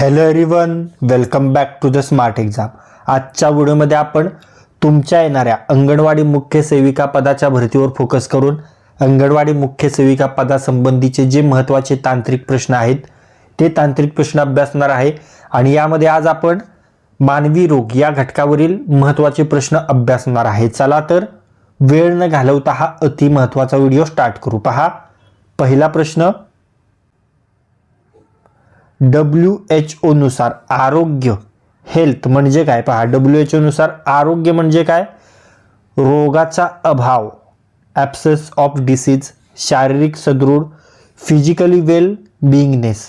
Hello everyone welcome back to the smart exam आजच्या व्हिडिओमध्ये आपण तुमच्या येणाऱ्या अंगणवाडी मुख्य सेविका पदाच्या भरतीवर फोकस करून अंगणवाडी मुख्य सेविका पदासंबंधीचे जे महत्त्वाचे तांत्रिक प्रश्न आहेत ते तांत्रिक प्रश्न अभ्यासणार आहे. आणि यामध्ये आज आपण मानवी रोग या घटकावरील महत्त्वाचे प्रश्न अभ्यासणार आहे. चला तर वेळ न घालवता हा अति महत्त्वाचा व्हिडिओ स्टार्ट करू. पहा पहिला प्रश्न डब्ल्यू एच ओनुसार आरोग्य हेल्थ म्हणजे काय? पहा, डब्ल्यू एच ओनुसार आरोग्य म्हणजे काय? रोगाचा अभाव ॲप्सेस ऑफ़ डिसीज शारीरिक सदृढ फिजिकली वेल बिईंगनेस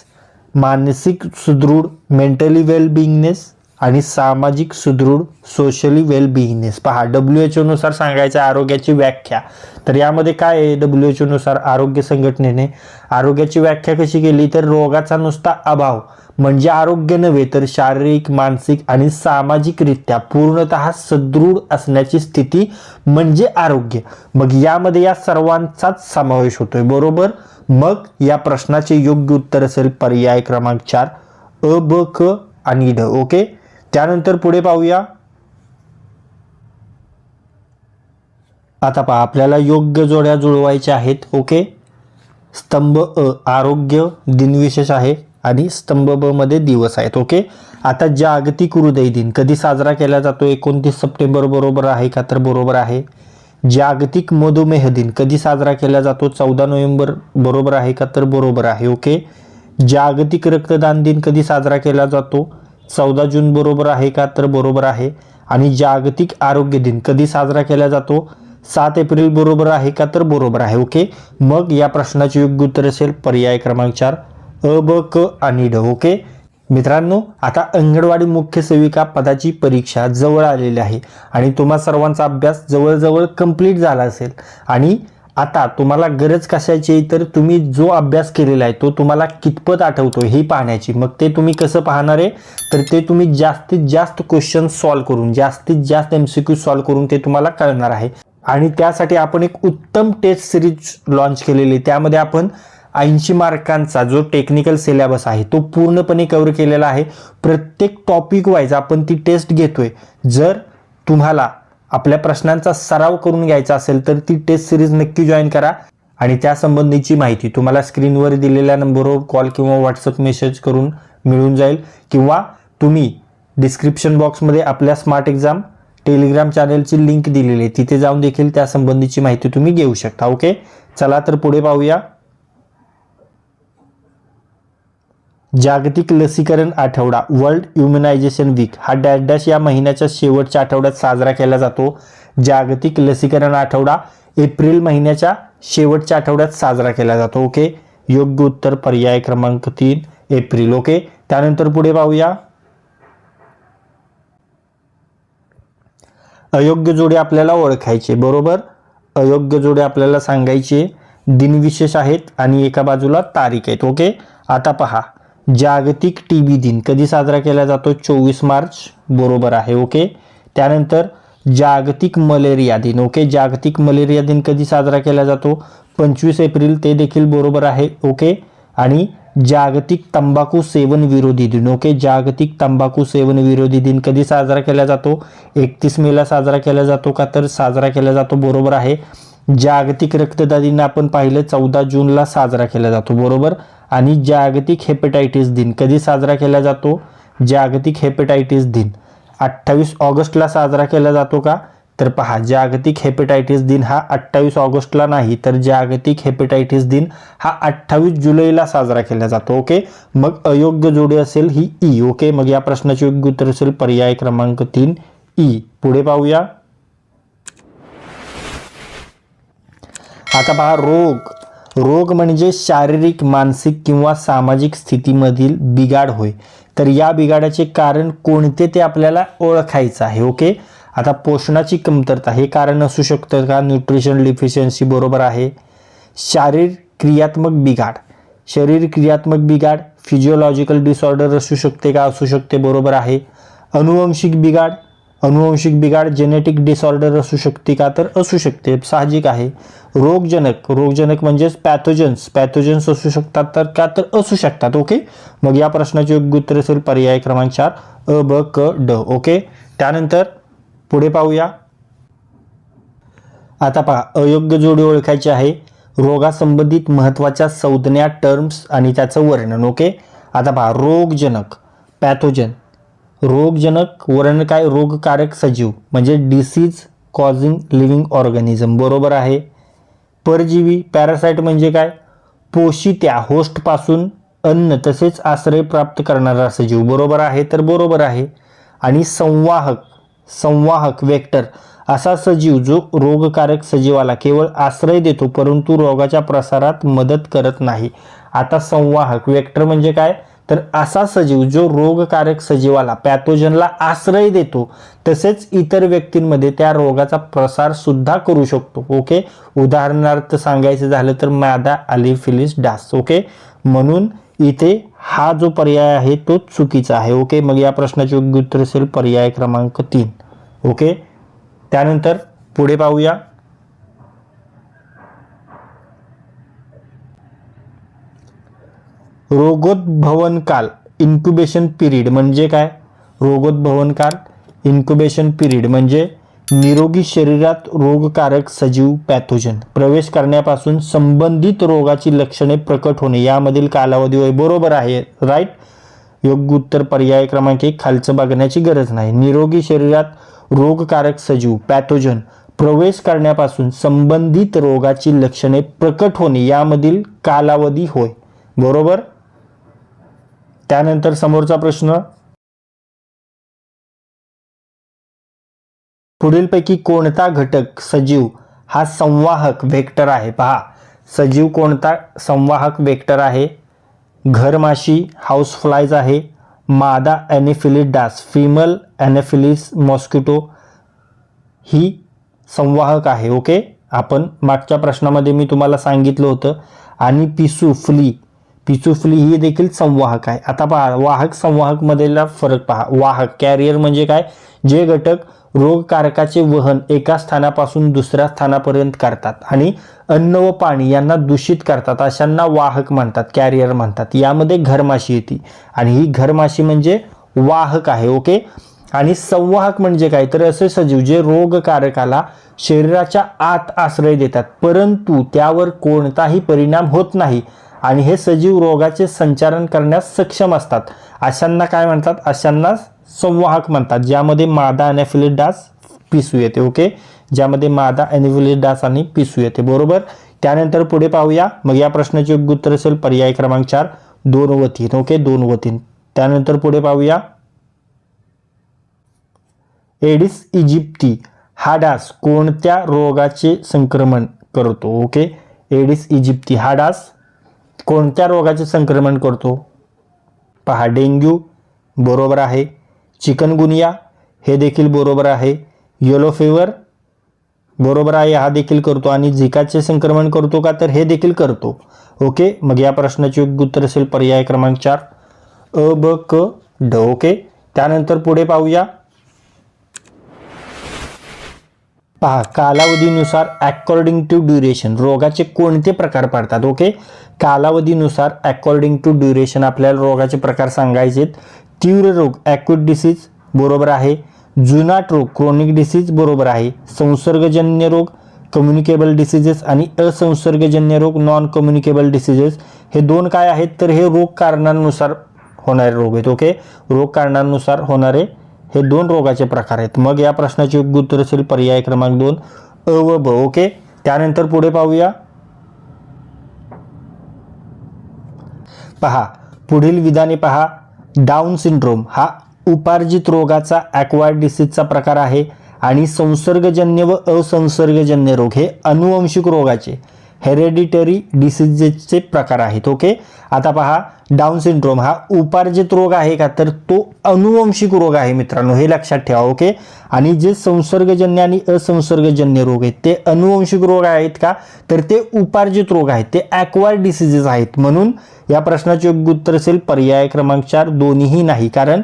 मानसिक सुदृढ मेंटली वेल बिईंगनेस आणि सामाजिक सुदृढ सोशली वेल बिईंगनेस पहा डब्ल्यू एच ओनुसार सांगायचं आरोग्याची व्याख्या. तर यामध्ये काय आहे? डब्ल्यू एच ओनुसार आरोग्य संघटनेने आरोग्याची व्याख्या कशी केली? तर रोगाचा नुसता अभाव म्हणजे आरोग्य नव्हे तर शारीरिक मानसिक आणि सामाजिकरित्या पूर्णतः सदृढ असण्याची स्थिती म्हणजे आरोग्य. मग यामध्ये या सर्वांचाच समावेश होतोय बरोबर? मग या प्रश्नाचे योग्य उत्तर असेल पर्याय क्रमांक चार अ ब क आणि ड ओके? त्यानंतर पुढे पाहूया. आता पहा आपल्याला योग्य जोड्या जुळवायच्या आहेत ओके? स्तंभ अ आरोग्य दिनविशेष आहे आणि स्तंभ ब मध्ये दिवस आहेत ओके? आता जागतिक हृदय दिन कधी साजरा केला जातो? एकोणतीस सप्टेंबर बरोबर आहे का? तर बरोबर आहे. जागतिक मधुमेह दिन कधी साजरा केला जातो? चौदा नोव्हेंबर बरोबर आहे का? तर बरोबर आहे ओके? जागतिक रक्तदान दिन कधी साजरा केला जातो? चौदा जून बरोबर आहे का तर बरोबर आहे. आणि जागतिक आरोग्य दिन कधी साजरा केला जातो? सात एप्रिल बरोबर आहे का तर बरोबर आहे ओके? मग या प्रश्नाचे योग्य उत्तर असेल पर्याय क्रमांक चार अ ब क आणि ड ओके? मित्रांनो आता अंगणवाडी मुख्य सेविका पदाची परीक्षा जवळ आलेली आहे. आणि तुम्हा सर्वांचा अभ्यास जवळजवळ कंप्लीट झाला असेल. आणि आता तुम्हाला गरज कशाची आहे? तर तुम्ही जो अभ्यास केलेला आहे तो तुम्हाला कितपत आठवतो हे पाहण्याची. मग ते तुम्ही कसं पाहणार आहे? तर ते तुम्ही जास्तीत जास्त क्वेश्चन सॉल्व्ह करून जास्तीत जास्त एम सी क्यू सॉल्व्ह करून ते तुम्हाला कळणार आहे. आणि त्यासाठी आपण एक उत्तम टेस्ट सिरीज लॉन्च केलेली त्यामध्ये आपण ऐंशी मार्कांचा जो टेक्निकल सिलेबस आहे तो पूर्णपणे कव्हर केलेला आहे. प्रत्येक टॉपिक वाईज आपण ती टेस्ट घेतोय. जर तुम्हाला आपल्या प्रश्नांचा सराव करून घ्यायचा असेल तर ती टेस्ट सिरीज नक्की जॉईन करा. आणि त्यासंबंधीची माहिती तुम्हाला स्क्रीनवर दिलेल्या नंबरवर कॉल किंवा व्हॉट्सअप मेसेज करून मिळून जाईल. किंवा तुम्ही डिस्क्रिप्शन बॉक्समध्ये आपल्या स्मार्ट एक्झाम टेलिग्राम चॅनलची लिंक दिलेली आहे. तिथे जाऊन देखील त्यासंबंधीची माहिती तुम्ही घेऊ शकता. ओके चला तर पुढे पाहूया. जागतिक लसीकरण आठवडा वर्ल्ड इम्युनायझेशन वीक. हा डॅश डॅश या महिन्याच्या शेवटच्या आठवड्यात साजरा केला जातो. जागतिक लसीकरण आठवडा एप्रिल महिन्याच्या शेवटच्या आठवड्यात साजरा केला जातो ओके? योग्य उत्तर पर्याय क्रमांक तीन एप्रिल ओके? त्यानंतर पुढे पाहूया. अयोग्य जोडे आपल्याला ओळखायचे बरोबर? अयोग्य जोडे आपल्याला सांगायचे दिनविशेष आहेत आणि एका बाजूला तारीख आहेत ओके? आता पहा. जागतिक टी बी दिन कधी साजरा केला जातो? चोवीस मार्च बरोबर आहे ओके? त्यानंतर जागतिक मलेरिया दिन ओके? जागतिक मलेरिया दिन कधी साजरा केला जातो? पंचवीस एप्रिल ते देखील बरोबर आहे ओके? आणि जागतिक तंबाखू सेवन विरोधी दिन ओके? जागतिक तंबाखू सेवन विरोधी दिन कधी साजरा केला जातो? एकतीस मेला साजरा केला जातो का? तर साजरा केला जातो बरोबर आहे. जागतिक रक्तदान दिन आपण पाहिलं चौदा जूनला साजरा केला जातो बरोबर? आणि जागतिक हेपेटायटिस दिन कधी साजरा केला जातो? जागतिक हेपेटायटिस दिन. अठ्ठावीस ऑगस्टला साजरा केला जातो का? तर पहा जागतिक हेपेटायटिस दिन हा अठ्ठावीस ऑगस्टला नाही तर जागतिक हेपेटायटिस दिन हा अठ्ठावीस जुलैला साजरा केला जातो ओके? मग अयोग्य जोडी असेल ही ई ओके? मग या प्रश्नाचे योग्य उत्तर असेल पर्याय क्रमांक तीन ई. पुढे पाहूया. आता पहा रोग. रोग म्हणजे शारीरिक मानसिक किंवा सामाजिक स्थितीमधील बिघाड होय. तर या बिघाडाचे कारण कोणते ते आपल्याला ओळखायचं आहे ओके? आता पोषणाची कमतरता हे कारण असू शकतं का? न्यूट्रिशन डिफिशियन्सी बरोबर आहे. शारीर क्रियात्मक बिघाड. शरीर क्रियात्मक बिघाड फिजिओलॉजिकल डिसऑर्डर असू शकते का? असू शकते बरोबर आहे. अनुवंशिक बिघाड अनुवंशिक बिघाड जेनेटिक डिसऑर्डर असू शकते का? तर असू शकते. साहजिक आहे. रोगजनक. रोगजनक म्हणजेच पॅथोजन्स पॅथोजन्स असू शकतात तर का? तर असू शकतात. ओके? मग या प्रश्नाचे योग्य उत्तर असेल पर्याय क्रमांक चार. अ ब क ड. ओके? त्यानंतर पुढे पाहूया. आता पहा. अयोग्य जोडी ओळखायची आहे. रोगासंबंधित महत्त्वाच्या संज्ञा टर्म्स आणि त्याचं वर्णन. ओके? आता पहा. रोगजनक. पॅथोजन रोगजनक वर्ण काय? रोगकारक सजीव म्हणजे डिसीज कॉझिंग लिव्हिंग ऑर्गॅनिझम बरोबर आहे. परजीवी पॅरासाइट म्हणजे काय? पोषित्या होस्टपासून अन्न तसेच आश्रय प्राप्त करणारा सजीव. बरोबर आहे? तर बरोबर आहे. आणि संवाहक संवाहक वेक्टर असा सजीव जो रोगकारक सजीवाला केवळ आश्रय देतो परंतु रोगाच्या प्रसारात मदत करत नाही. आता संवाहक वेक्टर म्हणजे काय? तर असा सजीव जो रोगकारक सजीवाला पॅथोजनला आश्रय देतो तसेच इतर व्यक्तींमध्ये त्या रोगाचा प्रसार सुद्धा करू शकतो. ओके? उदाहरणार्थ सांगायचं झालं तर मादा अलिफिलिस डास. ओके? म्हणून इथे हा जो पर्याय आहे तो चुकीचा आहे. ओके? मग या प्रश्नाचे योग्य उत्तर असेल पर्याय क्रमांक तीन. ओके? त्यानंतर पुढे पाहूया. रोगोद्भवन काल इन्क्युबेशन पिरियड म्हणजे काय? रोगोद्भवन काल इन्क्युबेशन पिरियड म्हणजे निरोगी शरीरात रोगकारक सजीव पॅथोजन. प्रवेश करण्यापासून संबंधित रोगाची लक्षणे प्रकट होणे यामधील कालावधी होय बरोबर आहे राईट योग्य उत्तर पर्याय क्रमांक एक खालचं बघण्याची गरज नाही. निरोगी शरीरात रोगकारक सजीव पॅथोजन. प्रवेश करण्यापासून संबंधित रोगाची लक्षणे प्रकट होणे यामधील कालावधी होय. बरोबर? त्यानंतर समोरचा प्रश्न पुढीलपैकी कोणता घटक सजीव हा संवाहक वेक्टर आहे? पहा सजीव कोणता संवाहक वेक्टर आहे? घरमाशी हाऊस फ्लायज आहे. मादा ॲनिफिलिस डास फिमल ॲनेफिलिस मॉस्किटो ही संवाहक आहे ओके? आपण मागच्या प्रश्नामध्ये मी तुम्हाला सांगितलं होतं. आणि पिसू फ्ली पिचुफली ही देखील संवाहक आहे. आता पहा वाहक संवाहक मधला फरक पहा. वाहक कॅरियर म्हणजे काय? जे घटक रोगकारकाचे वहन एका स्थानापासून दुसऱ्या स्थानापर्यंत करतात आणि अन्न व पाणी यांना दूषित करतात अशांना वाहक म्हणतात कॅरियर म्हणतात. यामध्ये घरमाशी येते. आणि ही घरमाशी म्हणजे वाहक आहे ओके? आणि संवाहक म्हणजे काय? तर असे सजीव जे रोगकारकाला शरीराच्या आत आश्रय देतात परंतु त्यावर कोणताही परिणाम होत नाही. आणि हे सजीव रोगाचे संचारण करण्यास सक्षम असतात. अशांना काय म्हणतात? अशांना संवाहक म्हणतात ज्यामध्ये मादा अॅनेफिलिस डास पिसू येते ओके? ज्यामध्ये मादा अॅनिफिलिस डास आणि पिसू येते बरोबर? त्यानंतर पुढे पाहूया. मग या प्रश्नाचे योग्य उत्तर असेल पर्याय क्रमांक चार दोन व तीन ओके? दोन व तीन. त्यानंतर पुढे पाहूया. एडिस इजिप्ती हा डास कोणत्या रोगाचे संक्रमण करतो ओके? एडिस इजिप्ती हा डास कोणत्या रोगाचे संक्रमण करतो? पहा डेंग्यू बरोबर आहे. चिकनगुनिया हे देखील बरोबर आहे. येलो फेवर बरोबर आहे हा देखील करतो. आणि झिकाचे संक्रमण करतो का तर हे देखील करतो. ओके मग या प्रश्नाचे योग्य उत्तर असेल पर्याय क्रमांक चार. अ ब क ड ओके. त्यानंतर पुढे पाहूया. पहा कालावधीनुसार अकॉर्डिंग टू ड्युरेशन रोगाचे कोणते प्रकार पडतात? ओके? कालावधीनुसार अकॉर्डिंग टू ड्युरेशन आपल्याला रोगाचे प्रकार सांगायचे तीव्र रोग ॲक्यूट डिसीज बरोबर आहे. जुनाट रोग क्रोनिक डिसीज बरोबर आहे. संसर्गजन्य रोग कम्युनिकेबल डिसीजेस आणि असंसर्गजन्य रोग नॉन कम्युनिकेबल डिसीजेस हे दोन काय आहेत? तर हे रोग कारणांनुसार होणारे रोग आहेत ओके रोग कारणांनुसार होणारे हे दोन रोगाचे प्रकार आहेत. मग या प्रश्नाचे योग्य उत्तर असेल पर्याय क्रमांक दोन अ व ब ओके त्यानंतर पुढे पाहूया. पहा. पुढील विधाने पहा. डाऊन सिंड्रोम हा उपार्जित रोगाचा ॲक्वायर्ड डिसीजचा प्रकार आहे आणि संसर्गजन्य व असंसर्गजन्य रोग हे अनुवंशिक रोगाचे. हेरेडिटरी डिसीजेसचे प्रकार आहेत ओके? आता पहा डाऊन सिंड्रोम हा उपार्जित रोग आहे का? तर तो अनुवंशिक रोग आहे मित्रांनो हे लक्षात ठेवा ओके? आणि जे संसर्गजन्य आणि असंसर्गजन्य रोग आहेत ते अनुवंशिक रोग आहेत का? तर ते उपार्जित रोग आहेत ते ॲक्वायर डिसीजेस आहेत. म्हणून या प्रश्नाचे योग्य उत्तर असेल पर्याय क्रमांक चार दोन्हीही नाही. कारण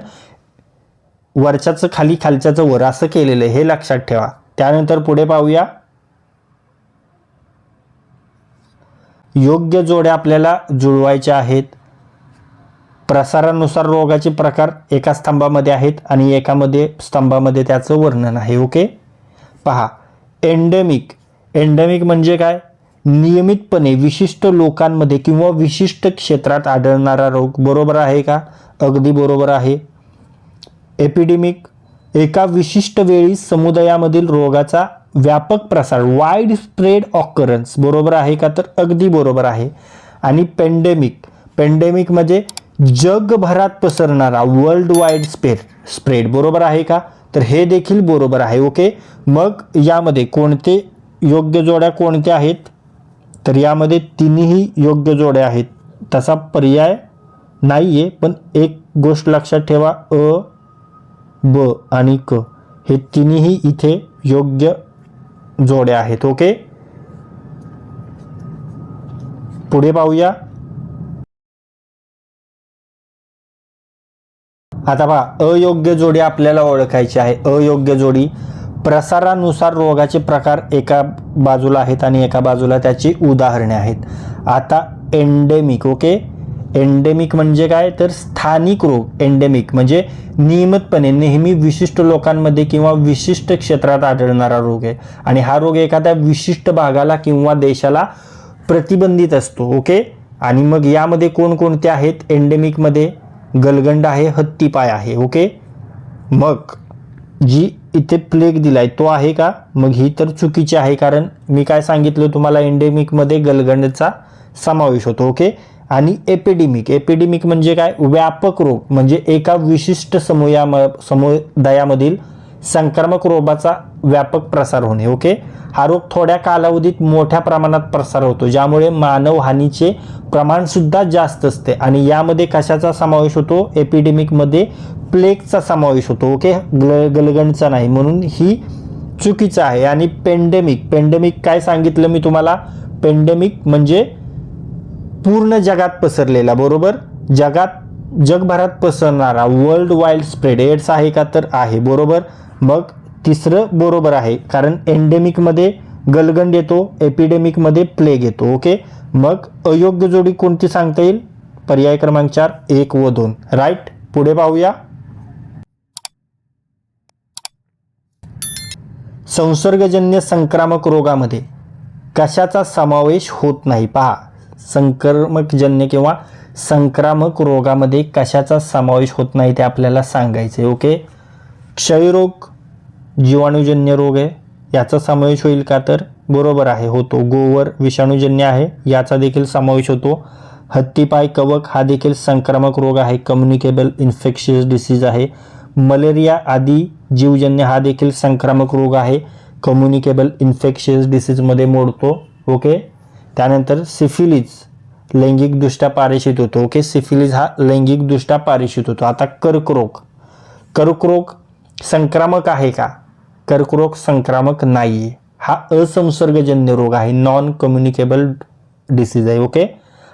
वरच्याचं खाली खालच्याचं वर असं केलेलं आहे हे लक्षात ठेवा. त्यानंतर पुढे पाहूया. योग्य जोड्या आपल्याला जुळवायच्या आहेत. प्रसारानुसार रोगाचे प्रकार एका स्तंभामध्ये आहेत आणि एकामध्ये स्तंभामध्ये त्याचं वर्णन आहे ओके? पहा एंडेमिक एंडेमिक म्हणजे काय? नियमितपणे विशिष्ट लोकांमध्ये किंवा विशिष्ट क्षेत्रात आढळणारा रोग. बरोबर आहे का? अगदी बरोबर आहे. एपिडेमिक एका विशिष्ट वेळी समुदायामधील रोगाचा व्यापक प्रसार वाईड स्प्रेड ऑकरन्स बरोबर आहे का तर अगदी बरोबर आहे. आणि पेंडेमिक पेंडेमिक म्हणजे जगभरात पसरणारा वर्ल्ड वाईड स्प्रेड स्प्रेड बरोबर आहे का? तर हे देखील बरोबर आहे ओके मग यामध्ये कोणते योग्य जोड्या कोणत्या आहेत? तर यामध्ये तिन्ही योग्य जोड्या आहेत. तसा पर्याय नाही आहे पण एक गोष्ट लक्षात ठेवा अ ब आणि क. हे तिन्ही इथे योग्य जोड्या आहेत ओके? पुढे पाहूया. आता पहा अयोग्य जोडी आपल्याला ओळखायची आहे. अयोग्य जोडी प्रसारानुसार रोगाचे प्रकार एका बाजूला आहेत आणि एका बाजूला त्याची उदाहरणे आहेत. आता एंडेमिक ओके? एंडेमिक म्हणजे काय? तर स्थानिक रोग एंडेमिक म्हणजे नियमितपणे नेहमी विशिष्ट लोकांमध्ये किंवा विशिष्ट क्षेत्रात आढळणारा रोग आहे. आणि हा रोग एखाद्या विशिष्ट भागाला किंवा देशाला प्रतिबंधित असतो ओके आणि मग यामध्ये कोणकोणते आहेत? एंडेमिकमध्ये गलगंड आहे हत्तीपाय आहे ओके मग जी इथे प्लेग दिलाय तो आहे का? मग ही तर चुकीची आहे कारण मी काय सांगितलं? तुम्हाला एंडेमिकमध्ये गलगंडचा समावेश होतो ओके आणि एपिडेमिक एपिडेमिक म्हणजे काय? व्यापक रोग. म्हणजे एका विशिष्ट समूया समुदायामधील संक्रमक रोगाचा व्यापक प्रसार होणे. ओके हा रोग थोड्या कालावधीत मोठ्या प्रमाणात प्रसार होतो ज्यामुळे मानवहानीचे प्रमाणसुद्धा जास्त असते. आणि यामध्ये कशाचा समावेश होतो? एपिडेमिकमध्ये प्लेगचा समावेश होतो. ओके गल गलगणचा नाही. म्हणून ही चुकीचं आहे. आणि पेंडेमिक पेंडेमिक काय सांगितलं मी तुम्हाला? पेंडेमिक म्हणजे पूर्ण जगात पसरलेला बरोबर? जगात जगभरात पसरणारा वर्ल्ड वाईल्ड स्प्रेड एड्स आहे का? तर आहे बरोबर? मग तिसरं बरोबर आहे कारण एंडेमिकमध्ये गलगंड येतो एपिडेमिकमध्ये प्लेग येतो ओके मग अयोग्य जोडी कोणती सांगता येईल? पर्याय क्रमांक चार एक व दोन. राईट पुढे पाहूया. संसर्गजन्य संक्रामक रोगामध्ये कशाचा समावेश होत नाही? पहा. संक्रमकजन्य किंवा संक्रामक रोगामध्ये कशाचा समावेश होत नाही ते आपल्याला सांगायचे ओके क्षयरोग जीवाणूजन्य रोग आहे याचा समावेश होईल का तर? बरोबर आहे होतो. गोवर विषाणूजन्य आहे याचा देखील समावेश होतो. हत्तीपाय कवक हा देखील संक्रामक रोग आहे कम्युनिकेबल इन्फेक्शियस डिसीज आहे. मलेरिया आदी जीवजन्य हा देखील संक्रामक रोग आहे कम्युनिकेबल इन्फेक्शियस डिसीजमध्ये मोडतो ओके त्यानंतर सिफिलीज लैंगिकदृष्ट्या पारेषित होतो. ओके सिफिलीज हा लैंगिकदृष्ट्या पारेषित होतो. आता कर्करोग. कर्करोग संक्रामक आहे का? कर्करोग संक्रामक नाही आहे हा असंसर्गजन्य रोग आहे. नॉन कम्युनिकेबल डिसीज आहे. ओके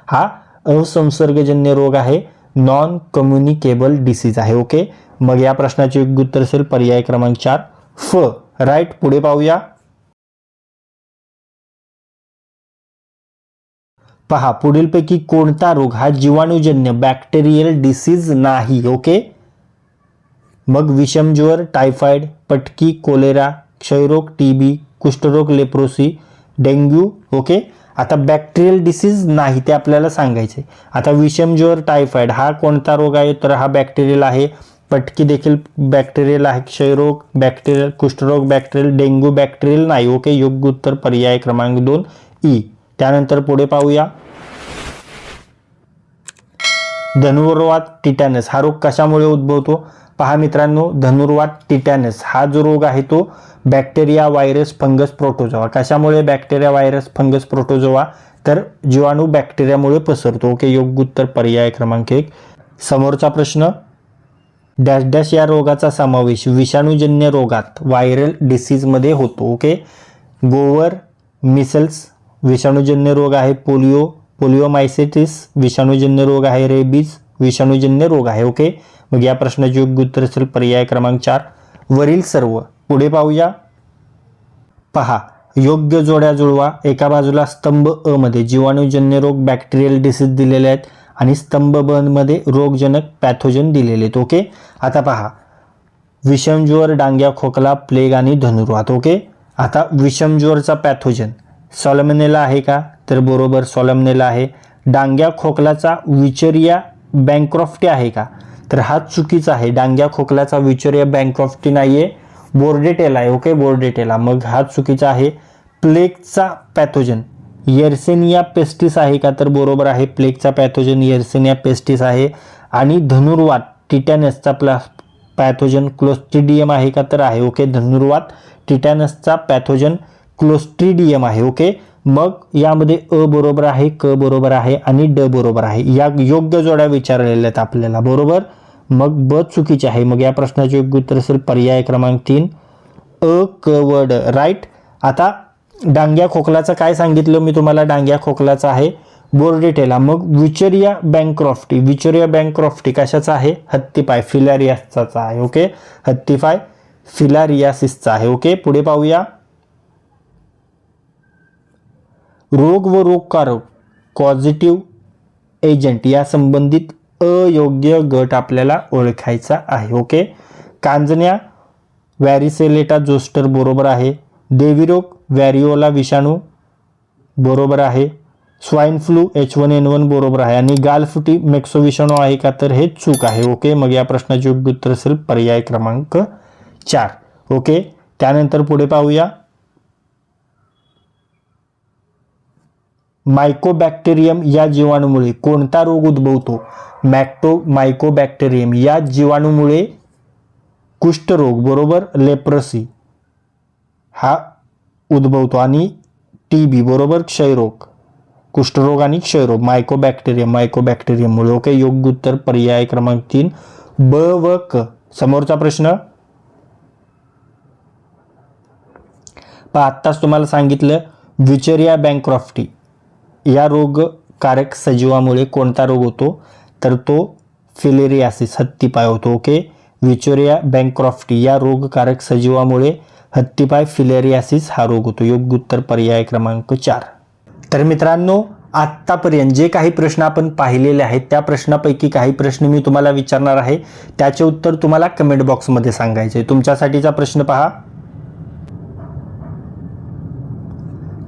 हा असंसर्गजन्य रोग आहे. नॉन कम्युनिकेबल डिसीज आहे. ओके मग या प्रश्नाचे योग्य उत्तर असेल पर्याय क्रमांक चार. फ. राईट पुढे पाहूया. पहा पुढीलपैकी कोणता रोग हा जीवाणूजन्य बॅक्टेरियल डिसीज नाही ओके? मग विषमज्वर टायफॉइड पटकी कोलेरा क्षयरोग टी बी कुष्ठरोग लेप्रोसी डेंग्यू ओके? आता बॅक्टेरियल डिसीज नाही ते आपल्याला सांगायचे. आता विषमज्वर टायफॉइड हा कोणता रोग आहे? तर हा बॅक्टेरियल आहे. पटकी देखील बॅक्टेरियल आहे. क्षयरोग बॅक्टेरियल कुष्ठरोग बॅक्टेरियल डेंग्यू बॅक्टेरियल नाही ओके? योग्य उत्तर पर्याय क्रमांक दोन ई. त्यानंतर पुढे पाहूया. धनुर्वात टिटॅनस. हा रोग कशामुळे उद्भवतो? पहा मित्रांनो धनुर्वात टिटॅनस. हा जो रोग आहे तो बॅक्टेरिया व्हायरस फंगस प्रोटोजोवा कशामुळे बॅक्टेरिया व्हायरस फंगस प्रोटोजोवा तर जीवाणू बॅक्टेरियामुळे पसरतो. ओके योग्य उत्तर पर्याय क्रमांक एक. समोरचा प्रश्न. डॅश डॅश या रोगाचा समावेश विषाणूजन्य रोगात व्हायरल डिसीजमध्ये होतो. ओके गोवर मिसल्स विषाणूजन्य रोग आहे पोलिओ पोलिओमायसेटिस विषाणूजन्य रोग आहे रेबीज विषाणूजन्य रोग आहे ओके? मग या प्रश्नाचे योग्य उत्तर असेल पर्याय क्रमांक चार. वरील सर्व. पुढे पाहूया. पहा. योग्य जोड्या जुळवा. एका बाजूला स्तंभ अ मध्ये जीवाणूजन्य रोग बॅक्टेरियल डिसीज दिलेले आहेत आणि स्तंभ ब मध्ये रोगजनक पॅथोजन दिलेले आहेत ओके? आता पहा. विषमज्वर डांग्या खोकला प्लेग आणि धनुर्वात ओके? आता विषमज्वरचा पॅथोजन सॉलमनेला आहे का? तर बरोबर सॉलमनेला आहे. डांग्या खोकलाचा विचरिया बँक्रॉफ्टी आहे का? तर हा चुकीचा आहे. डांग्या खोकलाचा विचरिया बँक्रॉफ्टी नाही आहे बोर्डेटेला आहे ओके? बोर्डेटेला. मग हा चुकीचा आहे. प्लेगचा पॅथोजन. येर्सेनिया पेस्टिस आहे का? तर बरोबर आहे. प्लेगचा पॅथोजन येर्सेनिया पेस्टिस आहे. आणि धनुर्वात टिटॅनसचा प्ला पॅथोजन क्लोस्टिडियम आहे का? तर आहे ओके? धनुर्वात टिटॅनसचा पॅथोजन. क्लोस्ट्रिडियम आहे ओके? मग यामध्ये अ बरोबर आहे क बरोबर आहे आणि ड बरोबर आहे. या योग्य जोड्या विचारलेल्या आहेत आपल्याला बरोबर? मग ब चुकीचे आहे. मग या प्रश्नाचे योग्य उत्तर असेल पर्याय क्रमांक तीन. अ क व ड. राईट आता डांग्या खोकलाचं काय सांगितलं? मी तुम्हाला डांग्या खोकलाचा आहे. बोर्डेटेला मग विचरिया बँक्रॉफ्टी. विचरिया बँक्रॉफ्टी कशाचा आहे? हत्तीपाय फिलारियासचा आहे ओके? हत्तीपाय फिलारियासिसचा आहे ओके? पुढे पाहूया. रोग व रोगकारक पॉझिटिव्ह एजंट या संबंधित अयोग्य गट आपल्याला ओळखायचा आहे ओके कांजण्या वॅरिसेलेटा जोस्टर बरोबर आहे. देवीरोग व्हॅरिओला विषाणू बरोबर आहे. Swine flu H one N one बरोबर आहे. आणि गालफुटी मेक्सो विषाणू आहे का तर हे चूक आहे ओके मग या प्रश्नाचे योग्य उत्तर असेल पर्याय क्रमांक चार ओके त्यानंतर पुढे पाहूया. मायकोबॅक्टेरियम या जीवाणूमुळे कोणता रोग उद्भवतो? मॅक्टो मायकोबॅक्टेरियम या जीवाणूमुळे कुष्ठरोग बरोबर? लेप्रसी हा उद्भवतो आणि टी बी बरोबर? क्षयरोग. कुष्ठरोग आणि क्षयरोग. मायकोबॅक्टेरियम मायकोबॅक्टेरियममुळे ओके योग्य उत्तर पर्याय क्रमांक तीन. ब व क. समोरचा प्रश्न. पहा आत्ताच तुम्हाला सांगितलं विचरिया बँक्रॉफ्टी. या रोगकारक सजीवामुळे कोणता रोग होतो? तर तो फिलेरियासिस हत्तीपाय होतो ओके विचोरिया बँक्रॉफ्टी या रोगकारक सजीवामुळे हत्तीपाय फिलेरियासिस हा रोग होतो. योग्य उत्तर पर्याय क्रमांक चार. तर मित्रांनो आत्तापर्यंत जे काही प्रश्न आपण पाहिलेले आहेत त्या प्रश्नापैकी काही प्रश्न मी तुम्हाला विचारणार आहे. त्याचे उत्तर तुम्हाला कमेंट बॉक्समध्ये सांगायचे तुमच्यासाठीचा प्रश्न पहा.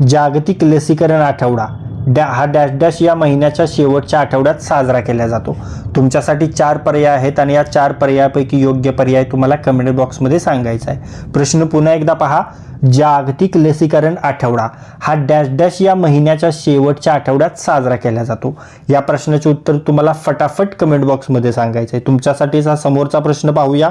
जागतिक लसीकरण आठवडा. डॅ हा डॅश डॅश या महिन्याच्या शेवटच्या आठवड्यात साजरा केला जातो. तुमच्यासाठी चार पर्याय आहेत आणि या चार पर्यायापैकी योग्य पर्याय तुम्हाला कमेंट बॉक्समध्ये सांगायचा आहे. प्रश्न पुन्हा एकदा पहा. जागतिक लसीकरण आठवडा. हा डॅश डॅश या महिन्याच्या शेवटच्या आठवड्यात साजरा केला जातो. या प्रश्नाचे उत्तर तुम्हाला फटाफट कमेंट बॉक्समध्ये सांगायचं आहे. तुमच्यासाठीचा समोरचा प्रश्न पाहूया.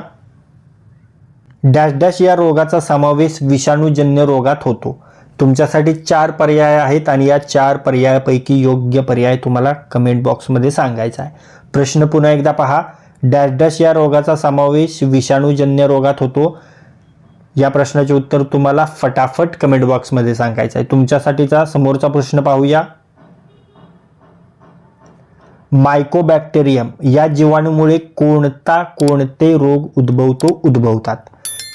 डॅश डॅश या रोगाचा समावेश विषाणूजन्य रोगात होतो. तुमच्यासाठी चार पर्याय आहेत आणि या चार पर्यायापैकी योग्य पर्याय तुम्हाला कमेंट बॉक्समध्ये सांगायचा आहे. प्रश्न पुन्हा एकदा पहा. डॅश डॅश या रोगाचा समावेश विषाणूजन्य रोगात होतो. या प्रश्नाचे उत्तर तुम्हाला फटाफट कमेंट बॉक्समध्ये सांगायचं आहे. तुमच्यासाठीचा समोरचा प्रश्न पाहूया. मायकोबॅक्टेरियम या जीवाणूमुळे कोणता कोणते रोग उद्भवतो उद्भवतात?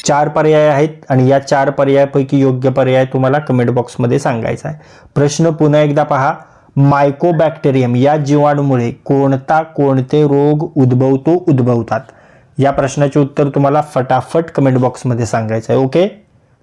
चार पर्याय आहेत आणि या चार पर्यायापैकी योग्य पर्याय तुम्हाला कमेंट बॉक्समध्ये सांगायचा आहे. प्रश्न पुन्हा एकदा पहा. मायकोबॅक्टेरियम या जीवाणूमुळे कोणता कोणते रोग उद्भवतो उद्भवतात? या प्रश्नाचे उत्तर तुम्हाला फटाफट कमेंट बॉक्समध्ये सांगायचं आहे ओके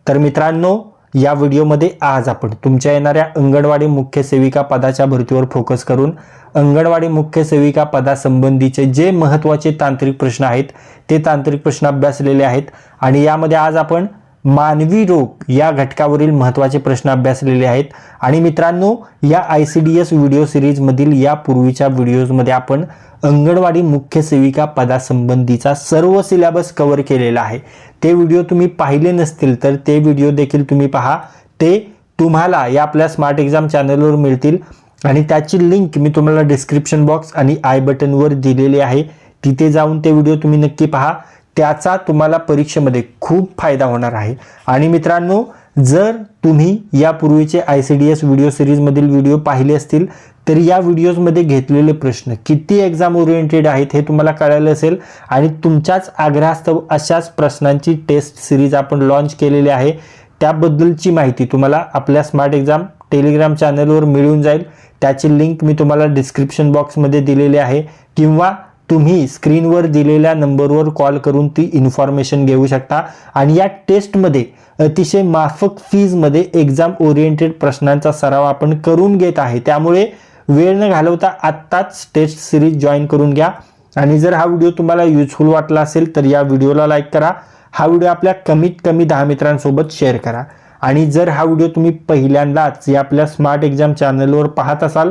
तर मित्रांनो या व्हिडिओमध्ये आज आपण तुमच्या येणाऱ्या अंगणवाडी मुख्य सेविका पदाच्या भरतीवर फोकस करून अंगणवाडी मुख्य सेविका पदासंबंधीचे जे महत्त्वाचे तांत्रिक प्रश्न आहेत ते तांत्रिक प्रश्न अभ्यासलेले आहेत आणि यामध्ये आज आपण मानवी रोग या घटकावरील महत्त्वाचे प्रश्न अभ्यासलेले आहेत. आणि मित्रांनो या I C D S video सिरीजमधील या पूर्वीच्या व्हिडिओजमध्ये आपण अंगणवाडी मुख्य सेविका पदासंबंधीचा सर्व सिलेबस कव्हर केलेला आहे. ते व्हिडिओ तुम्ही पाहिले नसतील तर ते व्हिडिओ देखील तुम्ही पहा. ते तुम्हाला या आपल्या स्मार्ट एक्झाम चॅनलवर मिळतील. आणि त्याची लिंक मी तुम्हाला डिस्क्रिप्शन बॉक्स आणि आय बटनवर दिलेली आहे. तिथे जाऊन ते व्हिडिओ तुम्ही नक्की पहा. त्याचा तुम्हाला परीक्षेमध्ये खूप फायदा होणार आहे. आणि मित्रांनो जर तुम्ही यापूर्वीचे I C D S video सिरीजमधील video पाहिले असतील तर या व्हिडिओजमध्ये घेतलेले प्रश्न किती एक्झाम ओरिएंटेड आहेत हे तुम्हाला कळालं असेल आणि तुमच्याच आग्रहास्तव अशाच प्रश्नांची टेस्ट सिरीज आपण लॉन्च केलेली आहे त्याबद्दलची माहिती तुम्हाला आपल्या स्मार्ट एक्झाम टेलिग्राम चॅनलवर मिळून जाईल. त्याची लिंक मी तुम्हाला डिस्क्रिप्शन बॉक्समध्ये दिलेली आहे. किंवा तुम्ही स्क्रीनवर दिलेल्या नंबरवर कॉल करून ती इन्फॉर्मेशन घेऊ शकता. आणि या टेस्टमध्ये अतिशय माफक फीजमध्ये एक्झाम ओरिएंटेड प्रश्नांचा सराव आपण करून घेत आहे. त्यामुळे वेळ न घालवता आत्ताच टेस्ट सिरीज जॉईन करून घ्या. आणि जर हा व्हिडिओ तुम्हाला युजफुल वाटला असेल तर या व्हिडिओला लाईक करा. हा व्हिडिओ आपल्या कमीत कमी दहा मित्रांसोबत शेअर करा. आणि जर हा व्हिडिओ तुम्ही पहिल्यांदाच या आपल्या स्मार्ट एक्झाम चॅनलवर पाहत असाल